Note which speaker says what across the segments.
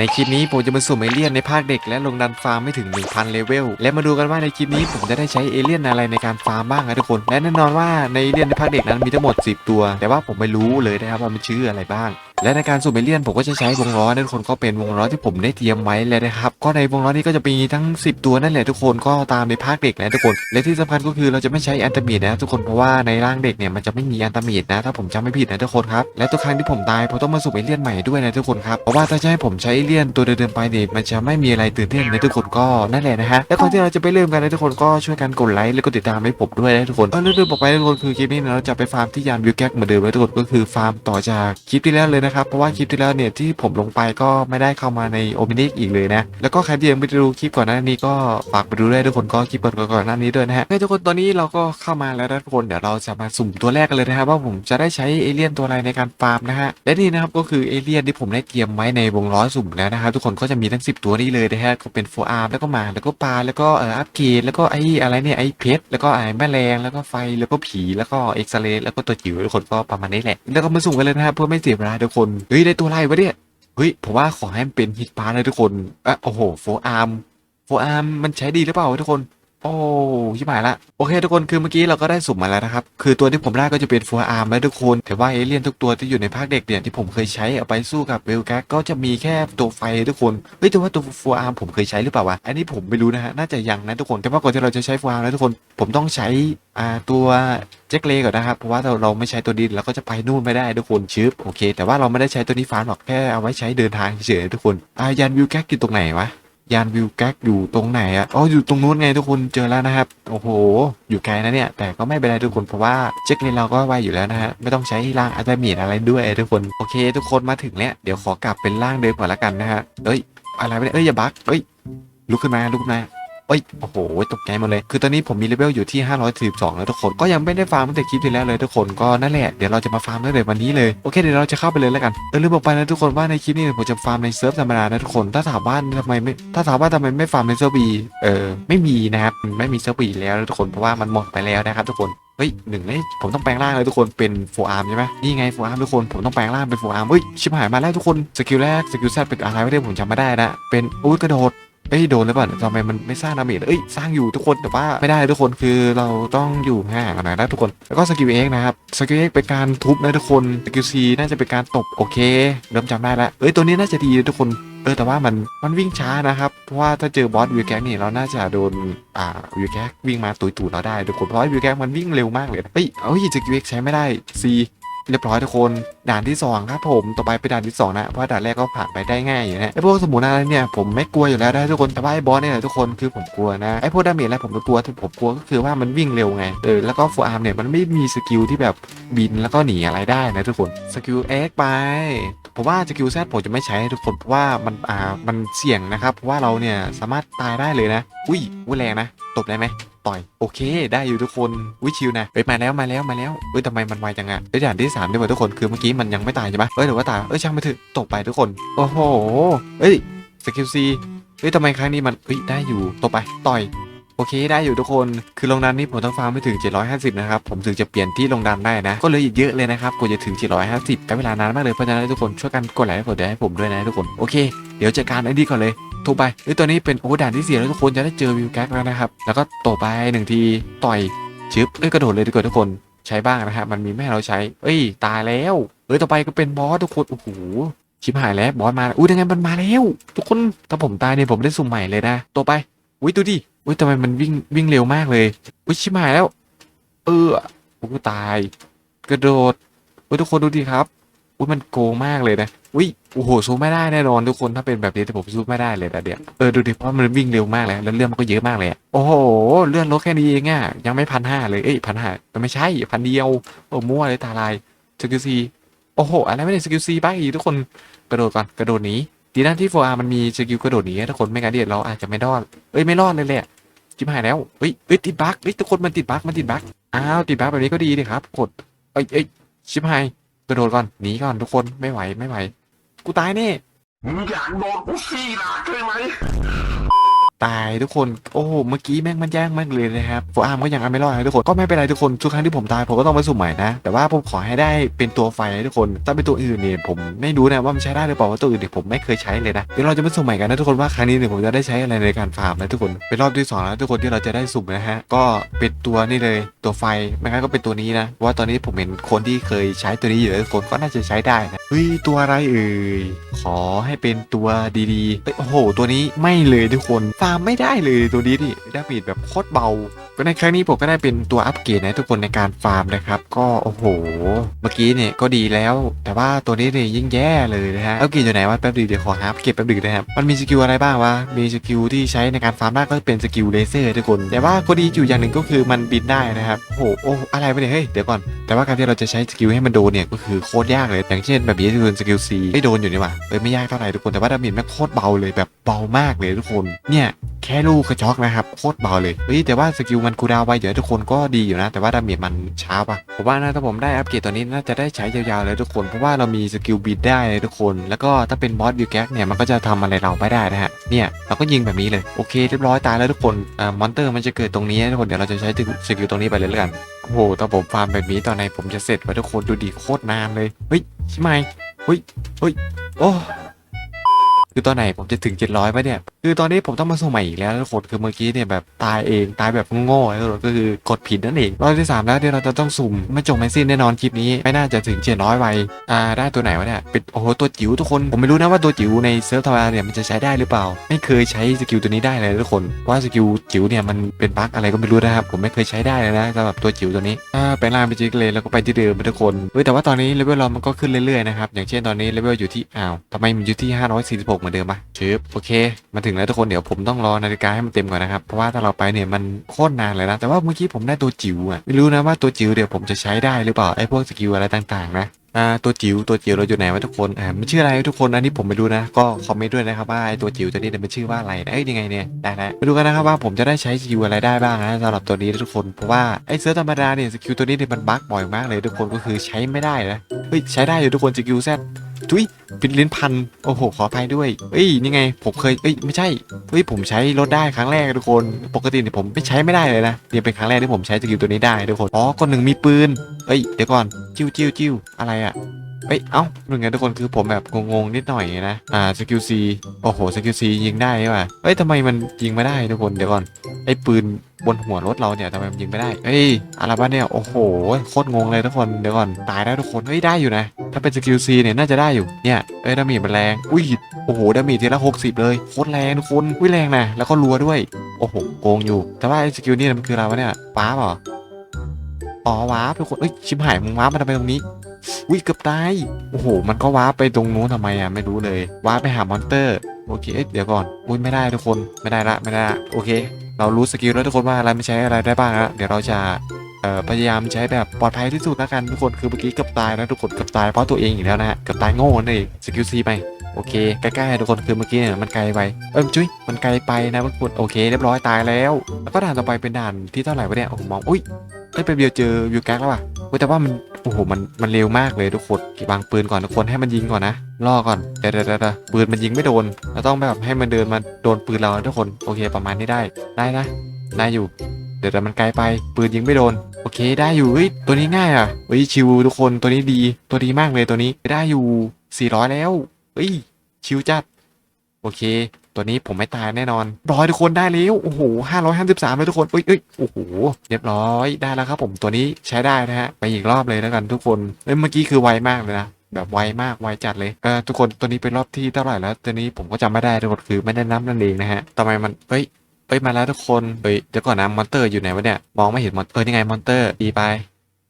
Speaker 1: ในคลิปนี้ผมจะมาสุ่มเอเลี่ยนในภาคเด็กและลงดันฟาร์มไม่ถึง 1,000 เลเวล และมาดูกันว่าในคลิปนี้ผมจะได้ใช้เอเลี่ยนอะไรในการฟาร์มบ้างนะทุกคน และแน่นอนว่าในเอเลี่ยนในภาคเด็กนั้นมีทั้งหมด 10 ตัว แต่ว่าผมไม่รู้เลยนะครับว่ามันชื่ออะไรบ้าง และในการสุ่มเอเลียนผมก็จะใช้วงล้อนะทุกคนก็เป็นวงล้อที่ผมได้เตรียมไว้เลยนะครับ ก็ในวงล้อนี้ก็จะมีทั้ง 10 ตัวนั่นแหละทุกคนก็ตามในภาคเด็กนะทุกคน และที่สำคัญก็คือเราจะไม่ใช้แอนตมีดนะทุกคนเพราะว่าในร่างเด็กเนี่ยมันจะไม่มีแอนตมีดนะถ้าผมจำไม่ผิดนะทุกคนครับและทุกครั้งที่ผมตายผมต้องมาสุ่มเอเลี่ยนใหม่ด้วยนะทุกคนครับเพราะว่าถ้าจะให้ผมใช้เอเลี่ยนตัวเดิมๆไปเนี่ยมันจะไม่มีอะไรตื่นเต้นนะทุกคนก็นั่นแหละนะฮะและก่อนที่เราจะไปเริ่มกันนะทุกคนก็ช่วยกันกดไลค์และกดติดตามให้ผมด้วยนะทุกคนเออเรื่องบอกไปทุกคนคือคลิปนี้เราจะไปฟาร์มที่ยานวิวแก๊กเหมือนเดิมนะทุกคนก็คือฟาร์มต่อจากคลิปที่แล้วเลยนะครับ เพราะว่าคลิปที่แล้วเนี่ยที่ผมลงไปก็ไม่ได้เข้ามาในโอมินิกอีกเลยนะ แล้วก็ใครที่ยังไม่ได้ดูคลิปก่อนหน้านี้ก็ฝากไปดูได้ทุกคนก็คลิปก่อนก่อนหน้านี้ด้วยนะฮะโอเคทุกคนตอนนี้เราก็เข้ามาแล้วนะทุกคนเดี๋ยวเราจะมาสุ่มตัวแรกกันเลยนะครับว่าผมจะได้ใช้เอเลี่ยนตัวอะไรในการฟาร์มนะฮะและนี่นะครับก็คือเอเลี่ยนที่ผมได้เตรียมไว้ในวงล้อสุ่มแล้วนะครับทุกคนก็จะมีทั้ง 10 ตัวนี้เลยนะฮะก็เป็นโฟอาร์มแล้วก็หมาแล้วก็ปลาแล้วก็เอ่ออัปเกรดแล้วก็ไอ้อะไรเนี่ยไอ้เพชรแล้วก็ไอ้แมลงแล้วก็ไฟแล้วก็ผีแล้วก็เอ็กซเรย์แล้วก็ตัวจิ๋วทุกคนก็ประมาณนี้แหละแล้วก็มาสุ่มกันเลยนะครับเพื่อไม่เสียเวลาทุกคนเฮ้ยได้ตัวอะไรวะเนี่ยเฮ้ยผมว่าขอให้มันเป็นฮิตพาร์เลยทุกคนอะโอ้โหโฟอาร์มโฟอาร์มมันใช้ดีหรือเปล่าทุกคน โอ้ชิบหายละโอเค ทุกคนคือเมื่อกี้เราก็ได้สุ่มมาแล้วนะครับ คือตัวที่ผมได้ก็จะเป็นฟัวอาร์มแล้วทุกคน แต่ว่าเอเลี่ยนทุกตัวที่อยู่ในภาคเด็กเนี่ยที่ผมเคยใช้เอาไปสู้กับเวลแก๊กก็จะมีแค่ตัวไฟทุกคนเฮ้ยแต่ว่าตัวฟัวอาร์มผมเคยใช้หรือเปล่าวะอันนี้ผมไม่รู้นะฮะน่าจะยังนะทุกคนแต่ว่าก่อนที่เราจะใช้ฟัวอาร์มแล้วทุกคน ผมต้องใช้อ่าตัวแจ็คเลก่อนนะครับเพราะว่าเราเราไม่ใช้ตัวดินเราก็จะไปนู่นไม่ได้ทุกคนชึบโอเค แต่ว่าเราไม่ได้ใช้ตัวนี้ฟาร์มหรอกแค่เอาไว้ใช้เดินทางเฉยๆทุกคนอายานวิวแก๊กอยู่ตรงไหนวะ ยานวิวแก๊กอยู่ตรงไหนอะอ๋ออยู่ตรงนู้นไงทุกคนเจอแล้วนะครับ โอ้โห อยู่ไกลนะเนี่ย แต่ก็ไม่เป็นไรทุกคนเพราะว่าเช็คในเราก็ไวอยู่แล้วนะฮะไม่ต้องใช้ร่างอัลตมีอะไรด้วยทุกคนโอเค ทุกคนมาถึงแล้วเดี๋ยวขอกลับเป็นร่างเดิมก่อนละกันนะฮะเอ้ยอะไรไม่ได้เอ้ยอย่าบักเอ้ยลุกขึ้นมาลุกขึ้นมา เอ้ยโอ้โหตกใจหมดเลย คือตอนนี้ผมมีเลเวลอยู่ที่ 542 แล้วทุกคน ก็ยังไม่ได้ฟาร์มตั้งแต่คลิปที่แล้วเลยทุกคน ก็นั่นแหละ เดี๋ยวเราจะมาฟาร์มตั้งแต่วันนี้เลย โอเค เดี๋ยวเราจะเข้าไปเลยแล้วกัน เออลืมบอกไปนะทุกคนว่าในคลิปนี้ผมจะฟาร์มในเซิร์ฟธรรมดานะทุกคน ถ้าถามว่าทำไมไม่ ถ้าถามว่าทำไมไม่ฟาร์มในเซิร์ฟบี เออ ไม่มีนะครับมันไม่มีเซิร์ฟบีแล้วทุกคน เพราะว่ามันหมดไปแล้วนะครับทุกคนเฮ้ยหนึ่งเลยผมต้องแปลงร่างเลยทุกคนเป็นโฟอาร์มใช่ไหมนี่ไงโฟอาร์มทุกคนผมต้องแปลงร่างเป็นโฟอาร์มเฮ้ยชิบหายมาแล้วทุกคนสกิลแรกสกิลแซดเป็นอะไรไม่ได้ผมจำไม่ได้นะเป็นอุ้ยกระโดด เอ้ยโดนหรือเปล่าทำไมมันไม่สร้างดาเมจเอ้ยสร้างอยู่ทุกคนแต่ว่าไม่ได้ทุกคนคือเราต้องอยู่ห่างกันหน่อยนะทุกคนแล้วก็สกิลเอ็กนะครับสกิลเอ็กเป็นการทุบนะทุกคนสกิลซีน่าจะเป็นการตบโอเคเริ่มจำได้แล้วเอ้ยตัวนี้น่าจะดีทุกคนเออแต่ว่ามันมันวิ่งช้านะครับ เพราะว่าถ้าเจอบอสวิวแก๊กนี่เราน่าจะโดนอ่าวิวแก๊กวิ่งมาตุยตูดเราได้ทุกคนเพราะวิวแก๊กมันวิ่งเร็วมากเลยเฮ้ยเอ้ยสกิลเอ็กใช้ไม่ได้ซี เรียบร้อยทุกคน ด่านที่สองครับผมต่อไปเป็นด่านที่สองนะเพราะด่านแรกก็ผ่านไปได้ง่ายอยู่นะไอพวกสมุนอะไรเนี่ยผมไม่กลัวอยู่แล้วนะทุกคนแต่ว่าไอ้บอสเนี่ยทุกคนคือผมกลัวนะไอพวกดาเมจอะไรผมกลัวที่ผมกลัวก็คือว่ามันวิ่งเร็วไงเออแล้วก็ฟูอาร์มเนี่ยมันไม่มีสกิลที่แบบบินแล้วก็หนีอะไรได้นะทุกคนสกิลเอ็กไปผมว่าสกิลแซดผมจะไม่ใช้ทุกคนเพราะว่ามันอ่ามันเสี่ยงนะครับเพราะว่าเราเนี่ยสามารถตายได้เลยนะ อุ้ยอุ้ยแรงนะตบได้ไหม ต่อยโอเคได้อยู่ทุกคนวิชิวนะเฮ้ยมาแล้วมาแล้วมาแล้วเฮ้ยทำไมมันไวจังอะเฮ้ยด่านที่สามด้วยทุกคนคือเมื่อกี้มันยังไม่ตายใช่ปะเฮ้ยหรือว่าตายเอ้ยช่างไม่ถึงตกไปทุกคนโอ้โหเฮ้ยสกิลซีเฮ้ยทำไมครั้งนี้มันเฮ้ยได้อยู่ตกไปต่อยโอเคได้อยู่ทุกคน คือลงดันนี้ผมต้องฟาร์มไม่ถึง 750 นะครับ ผมถึงจะเปลี่ยนที่ลงดันได้นะ ก็เหลยอีกเยอะเลยนะครับกว่าจะถึง 750ใช้เวลานานมากเลย เพราะฉะนั้นทุกคนช่วยกันกดไลค์กดแชร์ให้ผมด้วยนะทุกคน โอเค เดี๋ยวจัดการไอ้นี่ก่อนเลย ทรไปเอ้ยตัวนี้เป็นโอ้ด่านที่เสียแล้วทุกคนจะได้เจอวิวแก๊กแล้วนะครับ แล้วก็โตไปหนึ่งทีต่อยชึบเอ้ยกระโดดเลยดีกว่าทุกคนใช้บ้างนะครับมันมีไม่ให้เราใช้ เอ้ยตายแล้วเอ้ยต่อไปก็เป็นบอสทุกคนโอ้โหชิบหายแล้วบอสมาอุ้ยยังไงมันมาแล้ว ทุกคนถ้าผมตายเนี่ยผมได้สุ่มใหม่เลยนะต่อไปอุ้ยดูดิอุ้ยทำไมมันวิ่งวิ่งเร็วมากเลยอุ้ยชิบหายแล้ว เออโอ้ตาย กระโดดอุ้ยทุกคนดูดิครับอุ้ยมันโกงมากเลยนะอุ้ย โอ้โหสู้ไม่ได้แน่นอนทุกคนถ้าเป็นแบบนี้แต่ผมสู้ไม่ได้เลยแต่เดี๋ยวเออดูดิเพราะมันวิ่งเร็วมากเลยแล้วเลื่อนมันก็เยอะมากเลยโอ้โหเลื่อนรถแค่นี้เองอะยังไม่พันห้าเลยเอ้ยพันห้ามันไม่ใช่พันเดียวโอ้มั่วเลยตาลายสกิลซีโอ้โหอะไรไม่ได้สกิลซีบ้างอีกทุกคนกระโดดก่อนกระโดดหนีดีนะที่โฟอามันมีสกิลกระโดดหนีทุกคนไม่งั้นเดี๋ยวเราอาจจะไม่รอดเอ้ยไม่รอดเลยแหละจิบหายแล้วเฮ้ยเอ้ยติดบั๊กเฮ้ยทุกคนมันติดบั๊กมันติดบั๊กอ้าวติดบั๊กแบบนี้ก็ดีดิครับกดเอ้ยเอ้ยชิบหายกระโดดก่อนหนีก่อนทุกคนไม่ไหวไม่ไหว กูตายแน่
Speaker 2: มึงอยากโดนกูซี่หลักใช่ไหม
Speaker 1: ตายทุกคน โอ้เมื่อกี้แม่งมันแยากมากเลยนะครับโฟอาร์มก็ยังเอาไม่รอดนะทุกคน ก็ไม่เป็นไรทุกคนทุกครั้งที่ผมตายผมก็ต้องมาสุ่มใหม่นะ แต่ว่าผมขอให้ได้เป็นตัวไฟนะทุกคน ถ้าเป็นตัวอื่นเนี่ยผมไม่รู้นะว่ามันใช้ได้หรือเปล่าว่าตัวอื่นเนี่ยผมไม่เคยใช้เลยนะ เดี๋ยวเราจะมาสุ่มใหม่กันนะทุกคนว่าครั้งนี้เนี่ยผมจะได้ใช้อะไรในการฟาร์มนะทุกคน เป็นรอบที่สองแล้วทุกคนที่เราจะได้สุ่มนะฮะ ก็เป็นตัวนี่เลยตัวไฟ ไม่งั้นก็เป็นตัวนี้นะ ว่าตอนนี้ผมเห็นคนที่เคยใช้ตัวนี้อยู่ทุกคนก็น่าจะใช้ได้นะ เฮ้ยตัวอะไรเอ่ย ขอให้เป็นตัวดีๆโอ้โห ตัวนี้ไม่เลยทุกคนฟามไม่ได้เลยตัวนี้ดิดาเมจแบบโคตรเบา ก็ในครั้งนี้ผมก็ได้เป็นตัวอัปเกรดนะทุกคนในการฟาร์มนะครับ ก็โอ้โห เมื่อกี้เนี่ยก็ดีแล้ว แต่ว่าตัวนี้เนี่ยยิ่งแย่เลยนะฮะอัปเกรดอยู่ไหนวะแป๊บนึงเดี๋ยวขอหาอัปเกรดแป๊บนึงนะครับมันมีสกิลอะไรบ้างวะมีสกิลที่ใช้ในการฟาร์มได้ก็เป็นสกิลเลเซอร์ทุกคน แต่ว่าก็ดีอยู่อย่างหนึ่งก็คือมันบินได้นะครับโอ้โหโอ้อะไรไปเนี่ยเฮ้ยเดี๋ยวก่อนแต่ว่าการที่เราจะใช้สกิลให้มันโดนเนี่ยก็คือโคตรยากเลยอย่างเช่น แบบนี้ที่เป็นสกิล C ไม่โดนอยู่นี่ว่าเอ้ยไม่ยากเท่าไหร่ทุกคนแต่ว่าดาเมจแม่งโคตรเบาเลยแบบเบามากเลยทุกคนเนี่ยแค่ลูกกระจอกนะครับโคตรเบาเลยเฮ้ยแต่ว่าสกิลมันคูดาวไวเดี๋ยวทุกคนก็ดีอยู่นะ แต่ว่าดาเมจมันช้าป่ะผมว่านะถ้าผมได้อัปเกรดตัวนี้น่าจะได้ใช้ยาวๆเลยทุกคนเพราะว่าเรามีสกิลบิดได้เลยทุกคน แล้วก็ถ้าเป็นบอสบิวแก๊กเนี่ยมันก็จะทำอะไรเราไม่ได้นะฮะเนี่ยเราก็ยิงแบบนี้เลยโอเคเรียบร้อยตายแล้วทุกคนอ่ามอนเตอร์มันจะเกิดตรงนี้ทุกคนเดี๋ยวเราจะใช้สกิลตรงนี้ไปเลยแล้วกันโอ้โหถ้าผมฟาร์มแบบนี้ตอนไหนผมจะเสร็จวะทุกคนดูดีโคตรนานเลยเฮ้ยใช่ไหมเฮ้ยเฮ้ยโอ้ คือตอนไหนผมจะถึง 700ป่ะเนี่ย คือตอนนี้ผมต้องมาส่งใหม่อีกแล้วทุกคนคือเมื่อกี้เนี่ยแบบตายเองตายแบบโง่ๆแล้วก็คือกดผิดนั่นเองรอบที่ 3 แล้วเดี๋ยวเราจะต้องสุ่มไม่จบไม่สิ้นแน่นอนคลิปนี้ไม่น่าจะถึง 700ไวอ่าได้ตัวไหนวะเนี่ยเป็นโอ้โหตัวจิ๋วทุกคนผมไม่รู้นะว่าตัวจิ๋วในเซิร์ฟธรรมดาเนี่ยมันจะใช้ได้หรือเปล่า ไม่เคยใช้สกิลตัวนี้ได้เลยทุกคนเพราะว่าสกิลจิ๋วเนี่ยมันเป็นบั๊กอะไรก็ไม่รู้นะครับผมไม่เคยใช้ได้เลยนะสำหรับตัวจิ๋วตัวนี้อ่าไปล่าไปจิกเลยแล้วก็ไปที่เดิมทุกคนเฮ้ยแต่ว่าตอนนี้เลเวลเรามันก็ขึ้นเรื่อยๆนะครับอย่างเช่นตอนนี้เลเวลอยู่ที่อ้าวทำไมมันอยู่ที่ 546เหมือนเดิมปะชึบโอเค มาถึงแล้วทุกคนเดี๋ยวผมต้องรอนาฬิกาให้มันเต็มก่อนนะครับ เพราะว่าถ้าเราไปเนี่ยมันโคตรนานเลยนะ แต่ว่าเมื่อกี้ผมได้ตัวจิ๋วอะไม่รู้นะว่าตัวจิ๋วเดี๋ยวผมจะใช้ได้หรือเปล่าไอ้พวกสกิลอะไรต่างๆนะอ่าตัวจิ๋วตัวจิ๋วเราอยู่ไหนวะทุกคนอ่ามันชื่ออะไรทุกคนอันนี้ผมไม่รู้นะ ก็คอมเมนต์ด้วยนะครับว่าไอ้ตัวจิ๋วตัวนี้เนี่ยมันชื่อว่าอะไรนะเอ้ยยังไงเนี่ยได้แล้วไปดูกันนะครับว่าผมจะได้ใช้สกิลอะไรได้บ้างนะสำหรับตัวนี้ทุกคนเพราะว่าไอ้เซิร์ฟธรรมดาเนี่ยสกิลตัวนี้เนี่ยมันบั๊กบ่อยมากเลยทุกคนก็คือใช้ไม่ได้นะเฮ้ยใช้ได้อยู่ทุกคนสกิลแซด ทุยปิดลิ้นพันโอ้โหขออภัยด้วยเอ้ยนี่ไง ผมเคยเอ้ยไม่ใช่เฮ้ยผมใช้รถได้ครั้งแรกทุกคนปกติเนี่ยผมไม่ใช้ไม่ได้เลยนะเนี่ยเป็นครั้งแรกที่ผมใช้สกิลตัวนี้ได้ทุกคนอ๋อคนหนึ่งมีปืนเอ้ยเดี๋ยวก่อนจิ้วจิ้วจิ้วอะไรอะ เอ้ย เอ้าหนึ่งไงทุกคนคือผมแบบงงๆนิดหน่อยนะ อ่าสกิลซีโอ้โหสกิลซียิงได้ใช่ป่ะเอ้ยทำไมมันยิงไม่ได้ทุกคนเดี๋ยวก่อน ไอ้ปืนบนหัวรถเราเนี่ยทำไมมันยิงไม่ได้เฮ้ยอะไรบ้าเนี่ย โอ้โห โคตรงงเลยทุกคน เดี๋ยวก่อน ตายแล้วทุกคน เฮ้ย ได้อยู่นะ ถ้าเป็นสกิลซีเนี่ยน่าจะได้อยู่ เนี่ย เอ้ยดามจมันแรง อุ้ย โอ้โห ดาเมจทีละ60เลย โคตรแรงทุกคน อุ้ยแรงนะ แล้วก็รัวด้วย โอ้โห โกงอยู่ แต่ว่าไอ้สกิลนี่มันคืออะไรวะเนี่ยว้าบเหรออ๋อว้าทุกคนเอ้ย ชิบหายมึงว้ามาทำไมตรงนี้ อุ้ยเกือบตาย โอ้โห มันก็ว้าไปตรงนู้นทำไมอะ ไม่รู้เลย ว้าไปหามอนเตอร์ โอเค เดี๋ยวก่อน อุ้ยไม่ได้ทุกคน ไม่ได้ละ ไม่ได้ละ โอเค เรารู้สกิลแล้วทุกคนว่าอะไรไม่ใช้อะไรได้บ้างแล้วเดี๋ยวเราจะพยายามใช้แบบปลอดภัยที่สุดแล้วกันทุกคน คือเมื่อกี้เกือบตายนะทุกคน เกือบตายเพราะตัวเองอีกแล้วนะฮะ เกือบตายโง่นั่นเองสกิลซีไปโอเคใกล้ๆทุกคนคือเมื่อกี้เนี่ยมันไกลไปเอ้ยจุ้ยมันไกลไปนะทุกคนโอเค เรียบร้อยตายแล้ว แล้วก็ด่านต่อไปเป็นด่านที่เท่าไหร่วะเนี่ยโอ้มองอุ้ยเอ้ไปเดียวเจอวิวแก๊กแล้วว่ะ แต่ว่ามันโอ้โหมันมันเร็วมากเลยทุกคนวางปืนก่อนทุกคนให้มันยิงก่อนนะล่อก่อนเดี๋ยวเดี๋ยวเดะปืนมันยิงไม่โดนเราต้องแบบให้มันเดินมาโดนปืนเราทุกคนโอเคประมาณนี้ได้ได้นะได้อยู่ เดี๋ยวแต่มันไกลไปปืนยิงไม่โดนโอเคได้อยู่เฮ้ยตัวนี้ง่ายอะเฮ้ยชิวทุกคนตัวนี้ดีตัวดีมากเลยตัวนี้ได้อยู่400แล้วเฮ้ยชิวจัดโอเค ตัวนี้ผมไม่ตายแน่นอนร้อยทุกคนได้แล้วโอ้โหห้าร้อยห้าสิบสามเลยทุกคนเอ้ยเอ้ยโอ้โหเรียบร้อยได้แล้วครับผมตัวนี้ใช้ได้นะฮะไปอีกรอบเลยแล้วกันทุกคนเอ้ยเมื่อกี้คือไวมากเลยนะแบบไวมากไวจัดเลยเออทุกคนตัวนี้เป็นรอบที่เท่าไหร่แล้วตัวนี้ผมก็จำไม่ได้ทุกคนคือไม่ได้นับนั่นเองนะฮะทำไมมันเฮ้ยเอ้ยมาแล้วทุกคนเฮ้ยเดี๋ยวก่อนนะมอนเตอร์อยู่ไหนวะเนี่ยมองไม่เห็นมอนเออนี่ไงมอนเตอร์ดีไป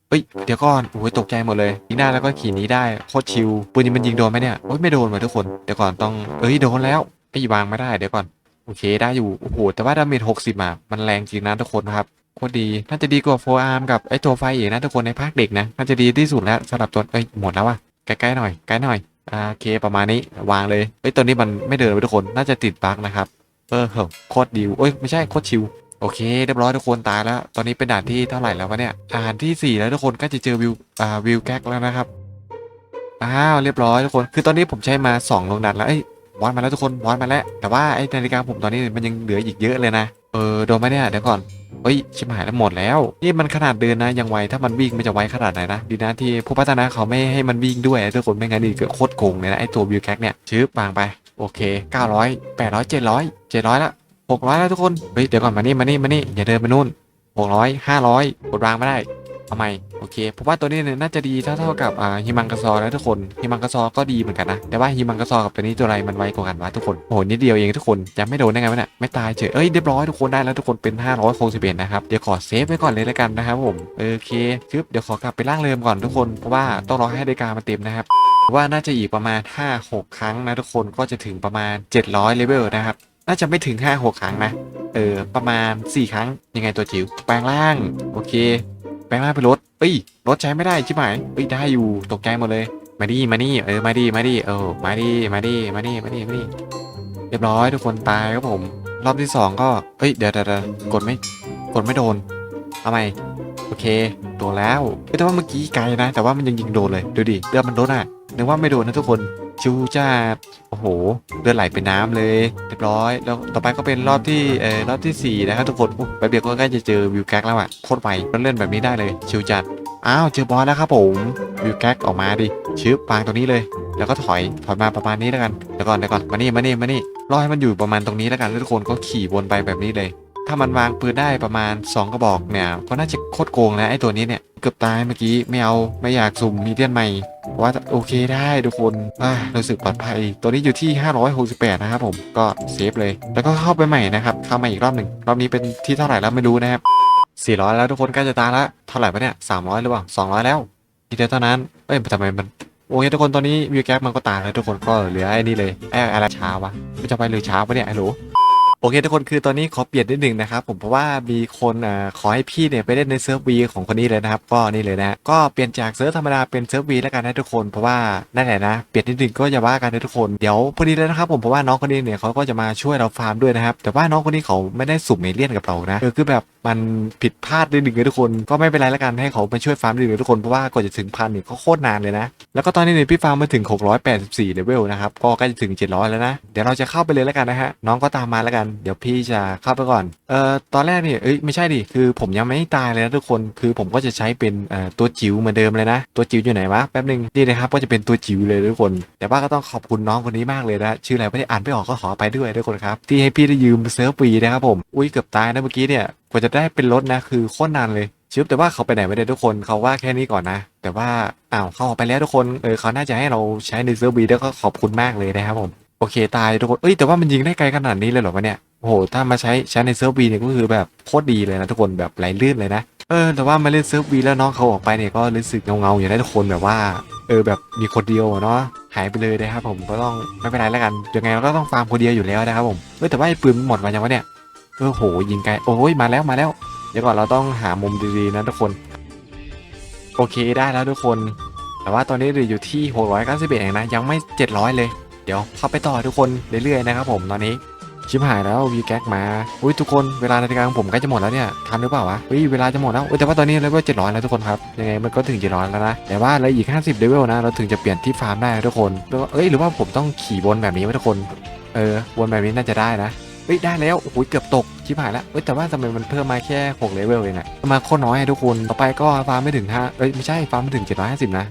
Speaker 1: เฮ้ยเดี๋ยวก่อนโอ้ยตกใจหมดเลยยิงได้แล้วก็ขี่นี้ได้โคตรชิลปืนนี้มันยิงโดนไหมเนี่ยโอ้ยไม่โดนว่ะทุกคนเดี๋ยวก่อนต้องเอ้ยโดนแล้ว ไอ้ยวางไม่ได้เดี๋ยวก่อน โอเคได้อยู่ โอ้โห แต่ว่าดาเมจหกสิบอะมันแรงจริงนะทุกคนครับโคตรดี น่าจะดีกว่าโฟอาร์มกับไอ้ตัวไฟอีกนะทุกคนในภาคเด็กนะ น่าจะดีที่สุดแล้วสำหรับตัวเอ้ยหมดแล้วว่ะใกล้ๆหน่อยใกล้หน่อยอ่าโอเคประมาณนี้วางเลยเอ้ยตัวนี้มันไม่เดินไปทุกคนน่าจะติดบั๊กนะครับเออเหอโคตรดีโอ้ยไม่ใช่โคตรชิลโอเคเรียบร้อยทุกคนตายแล้ว ตอนนี้เป็นด่านที่เท่าไหร่แล้ววะเนี่ยด่านที่ 4 แล้วทุกคนก็จะเจอวิวอ่าวิวแก๊กแล้วนะครับอ้าวเรียบร้อยทุกคนคือตอนนี้ผมใช้มา2ลงดันแล้วเอ้ย บอสมาแล้วทุกคนบอสมาแล้ว แต่ว่าไอ้นาฬิกาผมตอนนี้มันยังเหลืออีกเยอะเลยนะ เออโดนไหมเนี่ยเดี๋ยวก่อนเฮ้ยชิบหายแล้วหมดแล้ว นี่มันขนาดเดินนะยังไวถ้ามันวิ่งมันจะไวขนาดไหนนะดีนะที่ผู้พัฒนาเขาไม่ให้มันวิ่งด้วยทุกคนไม่งั้นนี่เกิดโคตรโกงเลยนะไอ้ตัววิวแคกเนี่ยชื้อวางไปโอเค 900 800 700 700ละ600แล้วทุกคนเฮ้ยเดี๋ยวก่อนมานี่มานี่มานี่อย่าเดินไปนู่น600 500กดวางไม่ได้ ทำไมโอเคเพราะว่าตัวนี้เนี่ยน่าจะดีเท่าเท่ากับอ่าฮิมังกาซอแล้วทุกคนฮิมังกาซอก็ดีเหมือนกันนะแต่ว่าฮิมังกาซอกับตัวนี้ตัวอะไรมันไวกว่ากันวะทุกคนโอ้โหนิดเดียวเองทุกคนยังไม่โดนได้ไงวะเนี่ยไม่ตายเฉยเอ้ยเรียบร้อยทุกคนได้แล้วทุกคนเป็น561นะครับเดี๋ยวขอเซฟไว้ก่อนเลยแล้วกันนะครับผมโอเคคือเดี๋ยวขอกลับไปร่างเริมก่อนทุกคนเพราะว่าต้องรอให้นาฬิกามาเต็มนะครับว่าน่าจะอีกประมาณ 5-6 ครั้งนะทุกคนก็จะถึงประมาณ 700เลเวลนะครับน่าจะไม่ถึง 5-6 ครั้งนะเออประมาณ 4 ครั้งยังไงตัวจิ๋วแปลงร่างโอเค แปลงร่างเป็นรถเอ้ยรถใช้ไม่ได้ใช่ไหมเอ้ยได้อยู่ตกใจหมดเลย มาดิมานี่เออมาดิมาดิเออมาดิมาดิมาดิมาดิมาดิเรียบร้อยทุกคนตายครับผม รอบที่สองก็เอ้ยเดี๋ยวเดี๋ยวกดไม่กดไม่โดนทำไม โอเค โดนแล้วแต่ว่าเมื่อกี้ไกลนะ แต่ว่ามันยังยิงโดนเลย ดูดิเลือดมันลดอะนึกว่าไม่โดนนะทุกคนชูจ้า โอ้โห เลือดไหลเป็นน้ำเลย เรียบร้อย แล้วต่อไปก็เป็นรอบที่ เอ่อ รอบที่สี่นะครับทุกคนอุ๊ยแป๊บเดียวก็ใกล้จะเจอวิวแก๊กแล้วอะโคตรไวเล่นแบบนี้ได้เลย ชิวจัด อ้าว เจอบอสแล้วครับผม วิวแก๊กออกมาดิ ชืบวางตรงนี้เลย แล้วก็ถอย ถอยมาประมาณนี้แล้วกัน เดี๋ยวก่อน เดี๋ยวก่อน มานี่ มานี่ มานี่ รอให้มันอยู่ประมาณตรงนี้แล้วกัน ทุกคนก็ขี่วนไปแบบนี้เลย ถ้ามันวางปืนได้ประมาณ 2 กระบอกเนี่ยก็น่าจะโคตรโกงนะไอ้ตัวนี้เนี่ยเกือบตายเมื่อกี้ไม่เอาไม่อยากสุ่มมีเดียนใหม่ว่าโอเคได้ทุกคนอ่ารู้สึกปลอดภัย ตัวนี้อยู่ที่ 568 นะครับผมก็เซฟเลย แล้วก็เข้าไปใหม่นะครับ เข้ามาอีกรอบหนึ่งรอบนี้เป็นที่เท่าไหร่แล้วไม่รู้นะครับ400 แล้วทุกคนใกล้จะตายแล้วเท่าไหร่ปะเนี่ย300 หรือเปล่า 200 แล้วทีเดียวเท่านั้นเอ้ยทำไมมันโอเคทุกคนตอนนี้วิวแก๊ปมันก็ตายแล้วทุกคนก็เหลือไอ้นี่เลยไอ้อะไรช้าวะไม่จะไปเลยช้าปะเนี่ยไอ้หนู โอเคทุกคนคือตอนนี้ขอเปลี่ยนนิดหนึ่งนะครับผมเพราะว่ามีคนอ่าขอให้พี่เนี่ยไปเล่นในเซิร์ฟวีของคนนี้เลยนะครับก็นี่เลยนะก็เปลี่ยนจากเซิร์ฟธรรมดาเป็นเซิร์ฟวีแล้วกันนะทุกคนเพราะว่านั่นแหละนะเปลี่ยนนิดหนึ่งก็อย่าว่ากันนะทุกคนเดี๋ยวพอดีเลยนะครับผมเพราะว่าน้องคนนี้เนี่ยเขาก็จะมาช่วยเราฟาร์มด้วยนะครับแต่ว่าน้องคนนี้เขาไม่ได้สุ่มเอเลี่ยนกับเรานะเออคือแบบ มันผิดพลาดนิดหนึ่งเลยทุกคนก็ไม่เป็นไรแล้วกันให้เขามาช่วยฟาร์มนิดหนึ่งทุกคนเพราะว่ากว่าจะถึงพันเนี่ยก็โคตรนานเลยนะ แล้วก็ตอนนี้เนี่ยพี่ฟาร์มมาถึง 684เลเวลนะครับก็ใกล้จะถึง 700 แล้วนะ เดี๋ยวเราจะเข้าไปเลยแล้วกันนะฮะน้องก็ตามมาแล้วกัน เดี๋ยวพี่จะเข้าไปก่อนเอ่อตอนแรกเนี่ยเอ้ยไม่ใช่ดิคือผมยังไม่ตายเลยนะทุกคนคือผมก็จะใช้เป็นเอ่อตัวจิ๋วเหมือนเดิมเลยนะตัวจิ๋วอยู่ไหนวะแป๊บนึงนี่นะครับก็จะเป็นตัวจิ๋วเลยทุกคน แต่ว่าก็ต้องขอบคุณน้องคนนี้มากเลยนะชื่ออะไรไม่ได้อ่านไม่ออกก็ขอไปด้วยทุกคนครับที่ให้พี่ได้ยืมเซิร์ฟฟรีนะครับผมอุ้ยเกือบตายนะเมื่อกี้เนี่ยกว่าจะได้เป็นรถนะคือโคตรนานเลยชิบแต่ว่าเขาไปไหนไม่ได้ทุกคนเขาว่าแค่นี้ก่อนนะ แต่ว่าอ้าวเขาออกไปแล้วทุกคนเออเขาน่าจะให้เราใช้ในเซิร์ฟวีแล้วก็ขอบคุณมากเลยนะครับผมโอเคตายทุกคนเอ้ยแต่ว่ามันยิงได้ไกลขนาดนี้เลยเหรอวะเนี่ยโอ้โหถ้ามาใช้ใช้ในเซิร์ฟวีเนี่ยก็คือแบบโคตรดีเลยนะทุกคนแบบไหลลื่นเลยนะเออแต่ว่ามาเล่นเซิร์ฟวีแล้วน้องเขาออกไปเนี่ยก็รู้สึกเงาๆอย่างนั้ทุกคนแบบว่าเออแบบมีคนเดียวเนาะหายไปเลยนะครับผมก็ต้องไม่เป็นไรแล้วกันยังไงเราก็ต้องฟาร์มคนเดียวอยู่แล้วนะครับผมเออแต่ว่าไอ้ปืนหมดมายังวะเนี่ย เออโหยิงไกลโอ้ยมาแล้วมาแล้ว เดี๋ยวก่อนเราต้องหามุมดีๆนะทุกคน โอเคได้แล้วทุกคน แต่ว่าตอนนี้เหลือยู่ที่691เองนะยังไม่ 700 เลย เดี๋ยวเข้าไปต่อทุกคนเรื่อยๆนะครับผมตอนนี้ชิบหายแล้ววีแก๊กมาอุ้ยทุกคนเวลานาฬิกาของผมใกล้จะหมดแล้วเนี่ยทันหรือเปล่าวะอุ้ยเวลาจะหมดแล้วอุ้ยแต่ว่าตอนนี้เลเวล700แล้วทุกคนครับยังไงมันก็ถึง700แล้วนะแต่ว่าเหลืออีก50เลเวลนะเราถึงจะเปลี่ยนที่ฟาร์มได้ทุกคนเอ้ยหรือว่าผมต้องขี่วนแบบนี้ไหมทุกคนเออวนแบบนี้น่าจะได้นะ เฮ้ยได้แล้วโอ้ยเกือบตกชิบหายแล้วเฮ้ยแต่ว่าทำไมมันเพิ่มมาแค่6เลเวลเองอะมาโคตรน้อยอะทุกคนต่อไปก็ฟาร์มไม่ถึง5เอ้ยไม่ใช่ฟาร์มไม่ถึง 750 นะ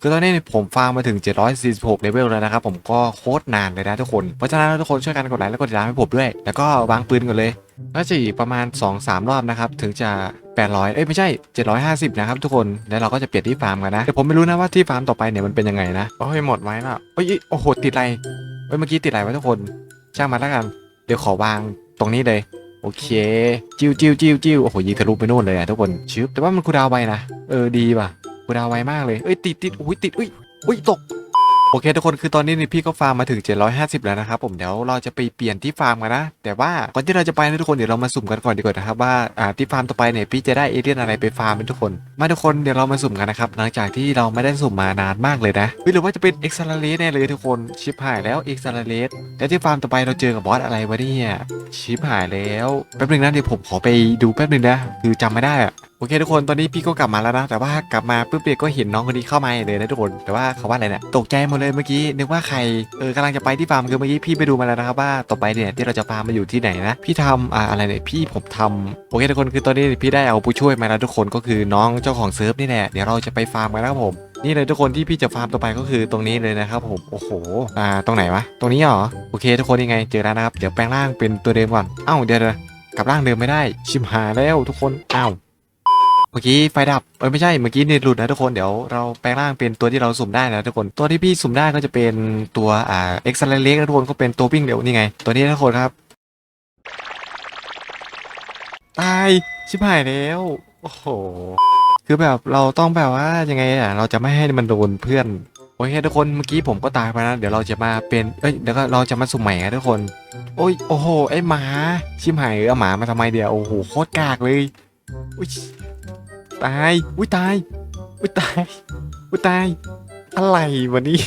Speaker 1: คือตอนนี้เนี่ยผมฟาร์มมาถึง 746 เลเวลแล้วนะครับ ผมก็โคตรนานเลยนะทุกคน เพราะฉะนั้นทุกคนช่วยกันกดไลค์และกดติดตามให้ผมด้วย แล้วก็วางปืนก่อนเลยน่าจะอีกประมาณ 2-3 รอบนะครับ ถึงจะ 800 เอ้ยไม่ใช่ 750 นะครับทุกคนแล้วเราก็จะเปลี่ยนที่ฟาร์มกันนะแต่ผมไม่รู้นะว่าที่ฟาร์มต่อไปเนี่ยมันเป็นยังไงนะโอ้ยหมดไว้แล้วเอ้ยโอ้โหติดอะไรเฮ้ยเมื่อกี้ติดอะไรวะทุกคน ช่างมันแล้วกัน เดี๋ยวขอวางตรงนี้เลย โอเค จิ้วจิ้วจิ้วจิ้วโอ้โหยิงทะลุไปนู่นเลยอะทุกคนชึบแต่ว่ามันคูลดาวน์ไวนะ เออดีว่ะคูลดาวน์ไวมากเลย เอ้ยติดติดอุ้ยติดอุ้ยอุ้ยตก โอเคทุกคนคือตอนนี้นี่พี่ก็ฟาร์มมาถึง 750 แล้วนะครับผมเดี๋ยวเราจะไปเปลี่ยนที่ฟาร์มกันนะ แต่ว่าก่อนที่เราจะไปนะทุกคนเดี๋ยวเรามาสุ่มกันก่อนดีกว่านะครับว่าอ่าที่ฟาร์มต่อไปเนี่ยพี่จะได้เอเลี่ยนอะไรไปฟาร์มทุกคน มาทุกคนเดี๋ยวเรามาสุ่มกันนะครับหลังจากที่เราไม่ได้สุ่มมานานมากเลยนะหรือว่าจะเป็นเอ็กซ์ซาเลสแน่เลยทุกคนชิปหายแล้วเอ็กซ์ซาเลสแล้วที่ฟาร์มต่อไปเราเจอกับบอสอะไรวะเนี่ยชิปหายแล้วแป๊บนึงนะเดี๋ยวผมขอไปดูแป๊บนึงนะคือจำไม่ได้อะโอเคทุกคนตอนนี้พี่ก็กลับมาแล้วนะ แต่ว่ากลับมาปุ๊บเปียก็เห็นน้องคนนี้เข้ามาเลยนะทุกคน แต่ว่าเขาว่าอะไรเนี่ยตกใจหมดเลยเมื่อกี้นึกว่าใครเออกำลังจะไปที่ฟาร์มคือเมื่อกี้พี่ไปดูมาแล้วนะครับว่าต่อไปเนี่ยที่เราจะฟาร์มมาอยู่ที่ไหนนะพี่ทำอ่าอะไรเนี่ยพี่ผมทำโอเคทุกคนคือตอนนี้พี่ได้เอาผู้ช่วยมาแล้วทุกคนก็คือน้องเจ้าของเซิร์ฟนี่แหละเดี๋ยวเราจะไปฟาร์มกันนะครับผมนี่เลยทุกคนที่พี่จะฟาร์มต่อไปก็คือตรงนี้เลยนะครับผมโอ้โหอ่าตรงไหนวะตรงนี้เหรอโอเค ทุกคนยังไงเจอแล้วนะครับเดี๋ยวแปลงร่างเป็นตัวเดิมก่อนเอ้าเดี๋ยวกลับร่างเดิมไม่ได้ชิมหาแล้วทุกคนอ้าว มื่อกี้ไฟดับเอ้ยไม่ใช่ เมื่อกี้เน็ตหลุดนะทุกคน เดี๋ยวเราแปลงร่างเป็นตัวที่เราสุ่มได้นะทุกคน ตัวที่พี่สุ่มได้ก็จะเป็นตัวอ่าเอ็กซ์เล็กนะทุกคนก็เป็นตัววิ่งเร็วนี่ไง ตัวนี้ทุกคนครับ ตายชิบหายแล้ว โอ้โห คือแบบเราต้องแบบว่ายังไงอะ เราจะไม่ให้มันโดนเพื่อนโอเคทุกคนเมื่อกี้ผมก็ตายไปนะเดี๋ยวเราจะมาเป็นเอ้ยเดี๋ยวก็เราจะมาสุ่มใหม่นะทุกคน โอ้ยโอ้โหไอ้หมาชิมหายเอาหมามาทำไมเดี๋ยวโอ้โหโคตรกากเลยอุ้ย ตาย อุ้ยตาย อุ้ยตาย อุ้ยตาย อะไรวะเนี่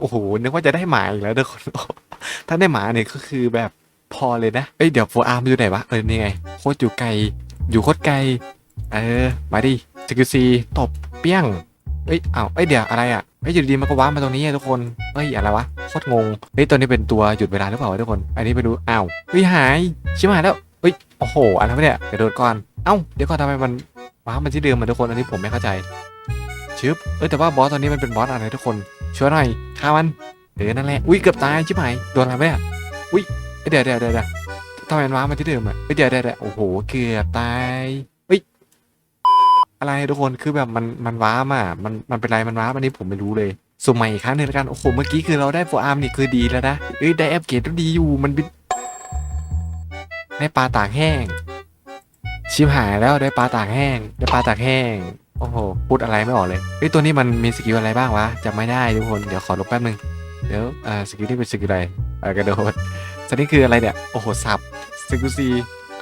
Speaker 1: โอ้โห นึกว่าจะได้หมาอีกแล้วทุกคนถ้าได้หมาเนี่ยก็คือแบบพอเลยนะ เอ้ยเดี๋ยวโฟอาร์มอยู่ไหนวะ เออนี่ไง โคตรอยู่ไกล อยู่โคตรไกล เออ มาดิสกิลซีตบเปี้ยง เอ้ยอ้าวเอ้ยเดี๋ยวอะไรอะเอ้ยอยู่ดีๆมันก็ว้ามาตรงนี้ทุกคนเฮ้ยอะไรวะโคตรงง เฮ้ยตัวนี้เป็นตัวหยุดเวลาหรือเปล่าวะทุกคน อันนี้ไปดูอ้าวเฮ้ยหาย ชิบหายแล้วเฮ้ยโอ้โหอะไรวะเนี่ยเดี๋ยวโดดก่อน เอ้าเดี๋ยวก่อนทำไมมัน ว้าร์ปมาที่เดิมมาทุกคนอันนี้ผมไม่เข้าใจชึบเอ้ยแต่ว่าบอสตอนนี้มันเป็นบอสอะไรทุกคนช่วยหน่อยฆ่ามันเออนั่นแหละอุ้ยเกือบตายชิบหายโดนอะไรไปเนี่อุ้ยเดี๋ยวเดี๋ยวเดี๋ยวเดี๋ยวทำไมว้าร์ปมาที่เดิมอะเดี๋ยวเดี๋ยวเดี๋ยวโอ้โหเกือบตายอุ้ยอะไรทุกคนคือแบบมันมันว้ามามันมันเป็นไรมันว้ามันนี้ผมไม่รู้เลยสุ่มใหม่อีกครั้งหนึ่งแล้วกันโอ้โหเมื่อกี้คือเราได้โฟอาร์มนี่คือดีแล้วนะเอ้ยได้แอปเกรดก็ดีอยู่มันบินได้ปลาตากแห้ง ชิมหายแล้วได้ปลาตากแห้ง ได้ปลาตากแห้ง โอ้โห พูดอะไรไม่ออกเลยเฮ้ตัวนี้มันมีสกิลอะไรบ้างวะจำไม่ได้ทุกคน เดี๋ยวขอลบแป๊บนึง เดี๋ยวอ่าสกิลที่เป็นสกิลอะไรเออกระโดดสนี่คืออะไรเนี่ย โอ้โห สับสกิลซี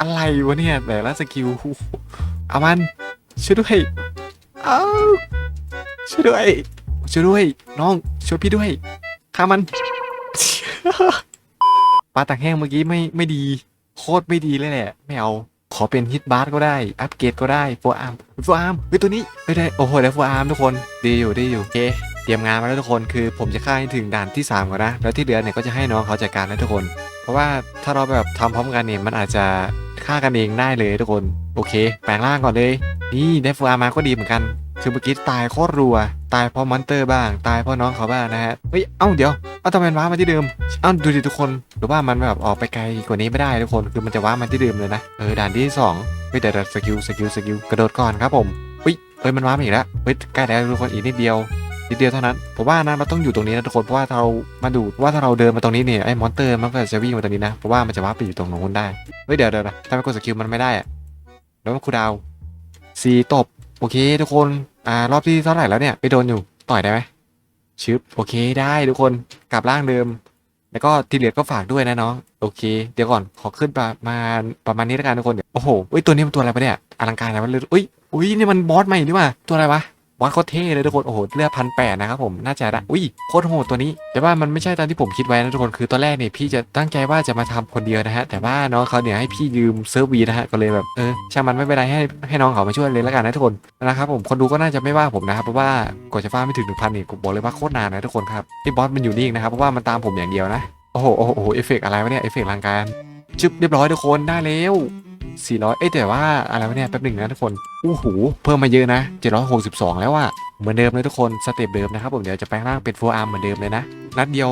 Speaker 1: อะไรวะเนี่ยแต่ละสกิลเอามันช่วยด้วยเอาช่วยด้วยช่วยด้วย น้องช่วยพี่ด้วยฆ่ามันปลาตากแห้งเมื่อกี้ไม่ไม่ดี โคตรไม่ดีเลยแหละไม่เอา ขอเป็นฮิตบาร์ก็ได้ อัปเกรดก็ได้โฟอาร์มโฟอาร์มเฮ้ยตัวนี้ไม่ได้โอ้โหได้โฟอาร์มทุกคนดีอยู่ดีอยู่โอเคเตรียมงานมาแล้วทุกคนคือผมจะฆ่าให้ถึงด่านที่ 3ก่อนนะแล้วที่เหลือเนี่ยก็จะให้น้องเขาจัดการนะทุกคน เพราะว่าถ้าเราแบบทำพร้อมกันเนี่ยมันอาจจะฆ่ากันเองได้เลยทุกคน โอเค แปลงร่างก่อนเลย นี่ได้ฟูอาร์มมาก็ดีเหมือนกัน คือเมื่อกี้ตายโคตรรัว ตายเพราะมอนเตอร์บ้าง ตายเพราะน้องเขาบ้างนะฮะ เฮ้ย เอ้าเดี๋ยว เอ้าทำไมมันว้ามาที่เดิม เอ้าดูดิทุกคน หรือว่ามันแบบออกไปไกลกว่านี้ไม่ได้ทุกคน คือมันจะว้ามาที่เดิมเลยนะ เออด่านที่สองเฮ้ยแต่แต่สกิลสกิลสกิลกระโดดก่อนครับผมเฮ้ยเฮ้ยมันว้ามาอีกแล้ว เฮ้ยใกล้แล้วทุกคนอีกนิดเดียวนิดเดียวเท่านั้นผมว่านะเราต้องอยู่ตรงนี้นะทุกคนเพราะว่าเรามาดูว่าถ้าเราเดินมาตรงนี้เนี่ยไอ้มอนเตอร์มันก็จะวิ่งมาตรงนี้นะเพราะว่ามันจะว้าไปอยู่ตรงนู้นได้เฮ้ยเดี๋ยวเดี๋ยวนะทำไมกดสกิลมันไม่ได้อะแล้วมันคูดาวสีตบโอเคทุกคน อ่ารอบที่เท่าไหร่แล้วเนี่ยไปโดนอยู่ต่อยได้ไหมชึบโอเคได้ทุกคนกลับร่างเดิม แล้วก็ทีเหลือก็ฝากด้วยนะน้องโอเค เดี๋ยวก่อนขอขึ้นประมาณประมาณนี้แล้วกันทุกคนโอ้โหเอ้ยตัวนี้มันตัวอะไรปะเนี่ยอลังการอะไรวะเลยอุ้ยอุ้ยนี่มันบอสใหม่นี่ว่าตัวอะไรวะ บอสโคตรเท่เลยทุกคน โอ้โห เลือดพันแปดนะครับผม น่าจะได้อุ้ย โคตรโหดตัวนี้ แต่ว่ามันไม่ใช่ตามที่ผมคิดไว้นะทุกคน คือตอนแรกเนี่ยพี่จะตั้งใจว่าจะมาทำคนเดียวนะฮะ แต่ว่าน้องเขาเนี่ยให้พี่ยืมเซิร์ฟวีนะฮะ ก็เลยแบบ เออ ช่างมันไม่เป็นไรให้ให้น้องเขามาช่วยเลยแล้วกันนะทุกคน นะครับผม คนดูก็น่าจะไม่ว่าผมนะครับ เพราะว่ากว่าจะฟ้าไม่ถึงหนึ่งพันนี่ผมบอกเลยว่าโคตรนานนะทุกคนครับไอ้บอสมันอยู่นิ่งนะครับ เพราะว่ามันตามผมอย่างเดียวนะ โอ้โหโอ้โหเอฟเฟกต์อะไรวะเนี่ยเอฟเฟกต์ลังการชึบเรียบร้อยทุกคนได้แล้ว 400 เอ้ยแต่ว่าอะไรวะเนี่ยแป๊บหนึ่งนะทุกคนอู้หูเพิ่มมาเยอะนะ 762 แล้วอะเหมือนเดิมเลยทุกคนสเต็ปเดิมนะครับผมเดี๋ยวจะแปลงร่างเป็นโฟอาร์มเหมือนเดิมเลยนะนัดเดียว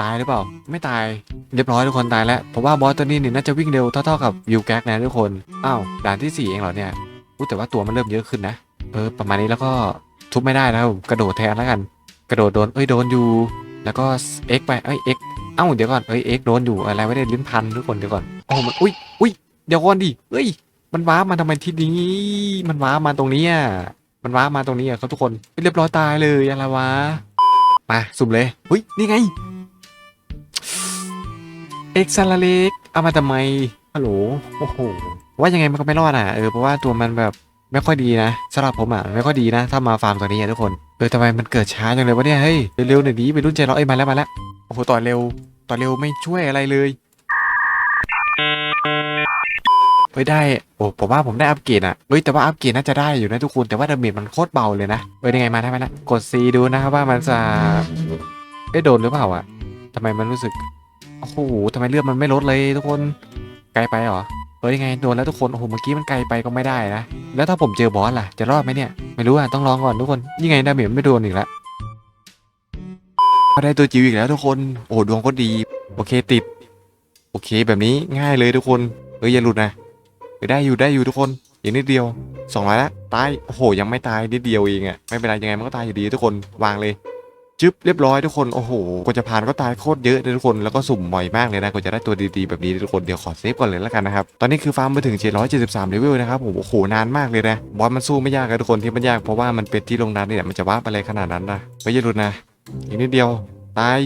Speaker 1: ตายหรือเปล่า ไม่ตายเรียบร้อยทุกคนตายแล้วเพราะว่าบอสตัวนี้เนี่ยน่าจะวิ่งเร็วเท่าๆกับวิวแก๊กนะทุกคนอ้าวด่านที่สี่เองเหรอเนี่ยอู้แต่ว่าตัวมันเริ่มเยอะขึ้นนะเออประมาณนี้แล้วก็ทุบไม่ได้แล้วกระโดดแทนแล้วกัน กระโดดโดนเอ้ยโดนอยู่ แล้วก็ X ไปเอ้ย X เอ้าเดี๋ยวก่อนเอ้ย X โดนอยู่อะไรไม่ได้ลิ้นพันทุกคนเดี๋ยวก่อนโอ้มันอุ้ยอุ้ย เดี๋ยวก่อนดิเฮ้ย มันว้ามาทำไมที่นี้ มันว้ามาตรงนี้อะ มันว้ามาตรงนี้อะครับทุกคนเรียบร้อยตายเลยอะไรวะ มาสุ่มเลยอุ้ย นี่ไง เอ็กซาลาเล็ก เอามาทำไม ฮัลโหล โอ้โห ว่ายังไงมันก็ไม่รอดอะ เออ เพราะว่าตัวมันแบบไม่ค่อยดีนะสำหรับผมอะไม่ค่อยดีนะ ถ้ามาฟาร์มตัวนี้อะทุกคนเออทำไมมันเกิดช้าจังเลยวะเนี่ยเฮ้ยเร็วๆหน่อยดีไปรุ่นใจร้อนเอ้ยมาแล้วมาแล้วโอ้โหต่อเร็วต่อเร็วไม่ช่วยอะไรเลย ฮ้ยได้โอ้ผมว่าผมได้อัปเกรดอะเฮ้ยแต่ว่าอัปเกรดน่าจะได้อยู่นะทุกคนแต่ว่าดาเมจมันโคตรเบาเลยนะเฮ้ยยังไงมาได้ไหมนะกด C ดูนะครับว่ามันจะเอ้โดนหรือเปล่าอะทำไมมันรู้สึกโอ้โหทำไมเลือดมันไม่ลดเลยทุกคนไกลไปหรอเฮ้ยยังไงโดนแล้วทุกคนโอ้โหเมื่อกี้มันไกลไปก็ไม่ได้นะแล้วถ้าผมเจอบอสล่ะจะรอดไหมเนี่ยไม่รู้อะต้องลองก่อนทุกคนยังไงดาเมจไม่โดนอีกแล้วได้ตัวจิ๋วอีกแล้วทุกคนโอ้ดวงก็ดี โอเคติด โอเคแบบนี้ง่ายเลยทุกคนเฮ้ยอย่าหลุดนะ ได้อยู่ได้อยู่ทุกคนอีกนิดเดียวสองร้อยละตายโอ้โหยังไม่ตายนิดเดียวเองอะไม่เป็นไรยังไงมันก็ตายอยู่ดีทุกคนวางเลยจึ๊บเรียบร้อยทุกคนโอ้โหกว่าจะผ่านก็ตายโคตรเยอะเลยทุกคนแล้วก็สุ่มบ่อยมากเลยนะกว่าจะได้ตัวดีๆแบบนี้ทุกคนเดี๋ยวขอเซฟก่อนเลยแล้วกันนะครับตอนนี้คือฟาร์มมาถึง 773เลเวลนะครับผมโอ้โหนานมากเลยนะบอสมันสู้ไม่ยากนะทุกคนที่มันยากเพราะว่ามันเป็นที่ลงดันนี่แหละมันจะว้าร์ปอะไรขนาดนั้นนะไม่ย่าหลุดนะอีกนิดเดียวตาย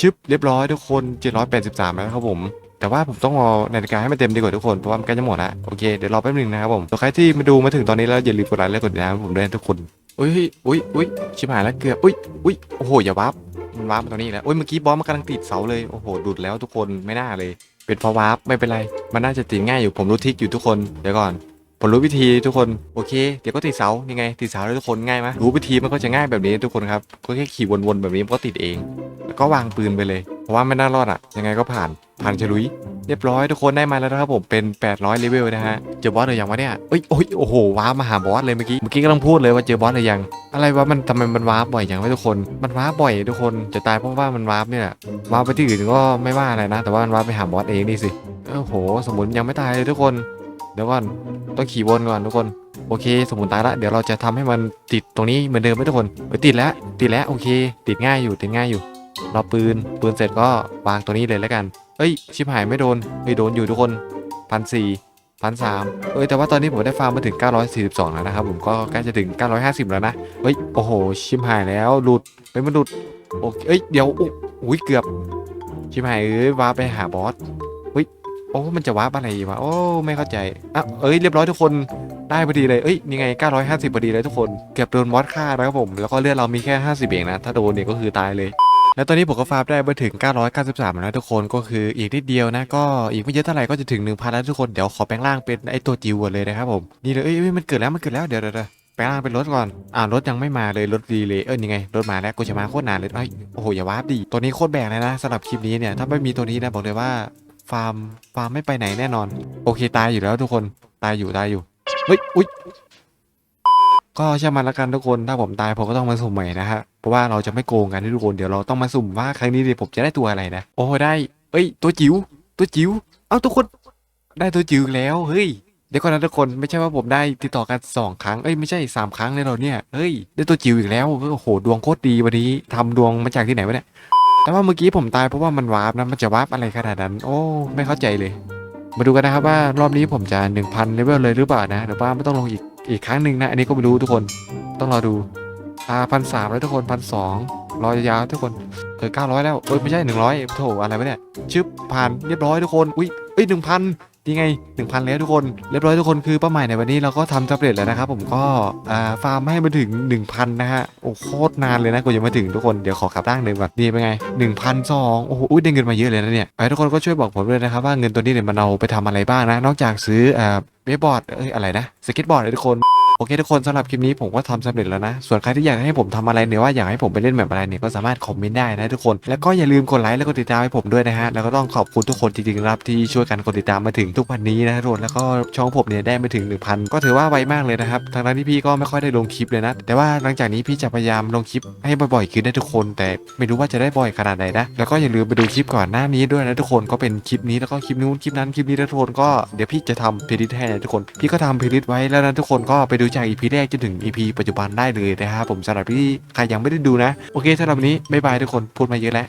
Speaker 1: ชึบเรียบร้อยทุกคน 783 แล้วครับผม แต่ว่าผมต้องรอนาฬิกาให้มันเต็มดีกว่าทุกคนเพราะว่ามันใกล้จะหมดแล้วโอเคเดี๋ยวรอแป๊บนึงนะครับผมตัวใครที่มาดูมาถึงตอนนี้แล้วอย่าลืมกดไลค์และกดติดตามให้ผมด้วยทุกคนอุ้ยอุ้ยอุ้ยชิบหายแล้วเกือบอุ้ยอุ้ยโอ้โหอย่าวับมันวับมาตรงนี้แล้วอุ้ยเมื่อกี้บอสมันกำลังติดเสาเลยโอ้โหดุดแล้วทุกคนไม่น่าเลย เป็นเพราะวับไม่เป็นไรมันน่าจะติดง่ายอยู่ผมรู้ทิกอยู่ทุกคนเดี๋ยวก่อนผมรู้วิธีทุกคนโอเค เดี๋ยวก็ติดเสายังไงติดเสาแล้วทุกคนง่ายไหมรู้วิธีมันก็จะง่ายแบบนี้ทุกคนครับก็แค่ขี่วนๆแบบนี้มันก็ติดเอง แล้วก็วางปืนไปเลย เพราะว่าไม่น่ารอดอะ ยังไงก็ผ่าน ผ่านฉลุย เรียบร้อยทุกคนได้มาแล้วนะครับผมเป็น 800เลเวลนะฮะ เจอบอสหรือยังวะเนี่ยเอ้ยโอ้ยโอ้โหว้าร์ปมาหาบอสเลยเมื่อกี้ เมื่อกี้กำลังพูดเลยว่าเจอบอสหรือยัง อะไรวะมันทำไมมันว้าร์ปบ่อยอย่างวะทุกคน มันว้าร์ปบ่อยทุกคน จะตายเพราะว่ามันว้าร์ปเนี่ยว้าร์ปไปที่อื่นก็ไม่ว่าอะไรนะ แต่ว่ามันว้าร์ปไปหาบอสเองนี่สิ โอ้โห สมุนยังไม่ตายเลยทุกคน เดี๋ยวก่อน ต้องขี่วนก่อนทุกคนโอเค สมุนตายละเดี๋ยวเราจะทำให้มันติดตรงนี้เหมือนเดิมไหมทุกคนติดแล้ว ติดแล้ว โอเค ติดง่ายอยู่ ติดง่ายอยู่ รอปืน ปืนเสร็จก็วางตัวนี้เลยแล้วกัน เอ้ย ชิบหายไม่โดนไม่โดนอยู่ทุกคนพันสี่พันสามเอ้ยแต่ว่าตอนนี้ผมได้ฟาร์มมาถึง 942 แล้วนะครับผมก็ใกล้จะถึง 950 แล้วนะ เฮ้ย โอ้โห ชิบหายแล้ว หลุดเฮ้ยมันหลุด โอเคเอ้ย เดี๋ยวอุ้ยเกือบ ชิบหายเอ้ยวาไปหาบอสเฮ้ย โอ้มันจะว้าร์ปอะไรวะ โอ้ ไม่เข้าใจอะเอ้ย เรียบร้อยทุกคน ได้พอดีเลย เอ้ยนี่ไง 950 พอดีเลยทุกคน เกือบโดนบอสฆ่าแล้วครับผม แล้วก็เลือดเรามีแค่ 50 เองนะ ถ้าโดนเนี่ยก็คือตายเลย แล้วตอนนี้ผมก็ฟาร์มได้มาถึง 993 แล้วทุกคนก็คืออีกนิดเดียวนะ ก็อีกไม่เยอะเท่าไหร่ก็จะถึง 1,000 แล้วทุกคนเดี๋ยวขอแปลงร่างเป็นไอตัวจิ๋วเลยนะครับผมนี่เลยเอ้ยมันเกิดแล้วมันเกิดแล้วเดี๋ยวเดี๋ยวแปลงร่างเป็นรถก่อนอ่ารถยังไม่มาเลยรถดีเลยเออนี่ไงรถมาแล้วกูจะมาโคตรนานเลยเอ้ยโอ้โหอย่าวาร์ปดิตัวนี้โคตรแบกเลยนะสำหรับคลิปนี้เนี่ยถ้าไม่มีตัวนี้นะบอกเลยว่าฟาร์มฟาร์มไม่ไปไหนแน่นอน โอเคตายอยู่แล้วทุกคนตายอยู่ตายอยู่เฮ้ยอุ้ย ก็เชื่อมันละกันทุกคนถ้าผมตายผมก็ต้องมาสุ่มใหม่นะฮะเพราะว่าเราจะไม่โกงกันทุกคนเดี๋ยวเราต้องมาสุ่มว่าครั้งนี้เนี่ยผมจะได้ตัวอะไรนะ โอ้ได้เอ้ย ตัวจิ๋วตัวจิ๋วเอ้าทุกคนได้ตัวจิ๋วแล้วเฮ้ยเดี๋ยวก่อนนะทุกคนไม่ใช่ว่าผมได้ติดต่อกันสองครั้งเอ้ยไม่ใช่สามครั้งเลยเราเนี่ยเฮ้ยได้ตัวจิ๋วอีกแล้วโอ้โหดวงโคตรดีวันนี้ทำดวงมาจากที่ไหนวะเนี่ยแต่ว่าเมื่อกี้ผมตายเพราะว่ามันวาร์ปนะมันจะวาร์ปอะไรขนาดนั้น โอ้ไม่เข้าใจเลย มาดูกันนะครับว่ารอบนี้ผมจะ 1,000เลเวลเลยหรือเปล่านะหรือว่าไม่ต้องลงอีก อีกครั้งหนึ่งนะ อันนี้ก็ไม่รู้ทุกคนต้องรอดูอ่าพันสามแล้วทุกคนพันสองรอยาวทุกคนเออเก้าร้อยแล้วเอ้ยไม่ใช่หนึ่งร้อยโถอะไรวะเนี่ยชึบผ่านเรียบร้อยทุกคนอุ้ยเอ้ยหนึ่งพัน นี่ไงหนึ่งพันแล้วทุกคน เรียบร้อยทุกคนคือเป้าหมายในวันนี้เราก็ทำสำเร็จแล้วนะครับผมก็ฟาร์มให้มาถึงหนึ่งพันนะฮะ โอ้โคตรนานเลยนะกว่าจะมาถึงทุกคน เดี๋ยวขอขับร่างหนึ่งก่อนนี่เป็นไงหนึ่งพันสองโอ้โหได้เงินมาเยอะเลยนะเนี่ยไอ้ทุกคนก็ช่วยบอกผมด้วยนะครับว่าเงินตัวนี้เนี่ยมันเอาไปทำอะไรบ้างนะ นอกจากซื้ออ่าเวบบอร์ดเอ้ยอะไรนะสเก็ตบอร์ดเลยทุกคน โอเคทุกคนสำหรับคลิปนี้ผมก็ทำสำเร็จแล้วนะ ส่วนใครที่อยากให้ผมทำอะไรเนี่ยว่าอยากให้ผมไปเล่นแบบอะไรเนี่ยก็สามารถคอมเมนต์ได้นะทุกคน แล้วก็อย่าลืมกดไลค์แล้วก็ติดตามให้ผมด้วยนะฮะ แล้วก็ต้องขอบคุณทุกคนจริงๆครับที่ช่วยกันกดติดตามมาถึงทุกวันนี้นะทุกคนแล้วก็ช่องผมเนี่ยได้มาถึง 1,000 ก็ถือว่าไวมากเลยนะครับทางนั้นที่พี่ก็ไม่ค่อยได้ลงคลิปเลยนะ แต่ว่าหลังจากนี้พี่จะพยายามลงคลิปให้บ่อยๆขึ้นนะทุกคน แต่ไม่รู้ว่าจะได้บ่อยขนาดไหนนะแล้วก็อย่าลืมไปดูคลิปก่อนหน้านี้ด้วยนะทุกคนก็เป็นคลิปนี้แล้วก็คลิปนู้นคลิปนั้นคลิปนี้นะทุกคนก็เดี๋ยวพี่จะทำเพลย์ลิสต์ให้นะทุกคน พี่ก็ทำเพลย์ลิสต์ไว้แล้วนะทุกคนก็ไปดูจาก EP แรกจนถึง EP ปัจจุบันได้เลยนะครับผมสำหรับที่ใครยังไม่ได้ดูนะ โอเคสำหรับวันนี้บ๊ายบายทุกคนพูดมาเยอะแล้ว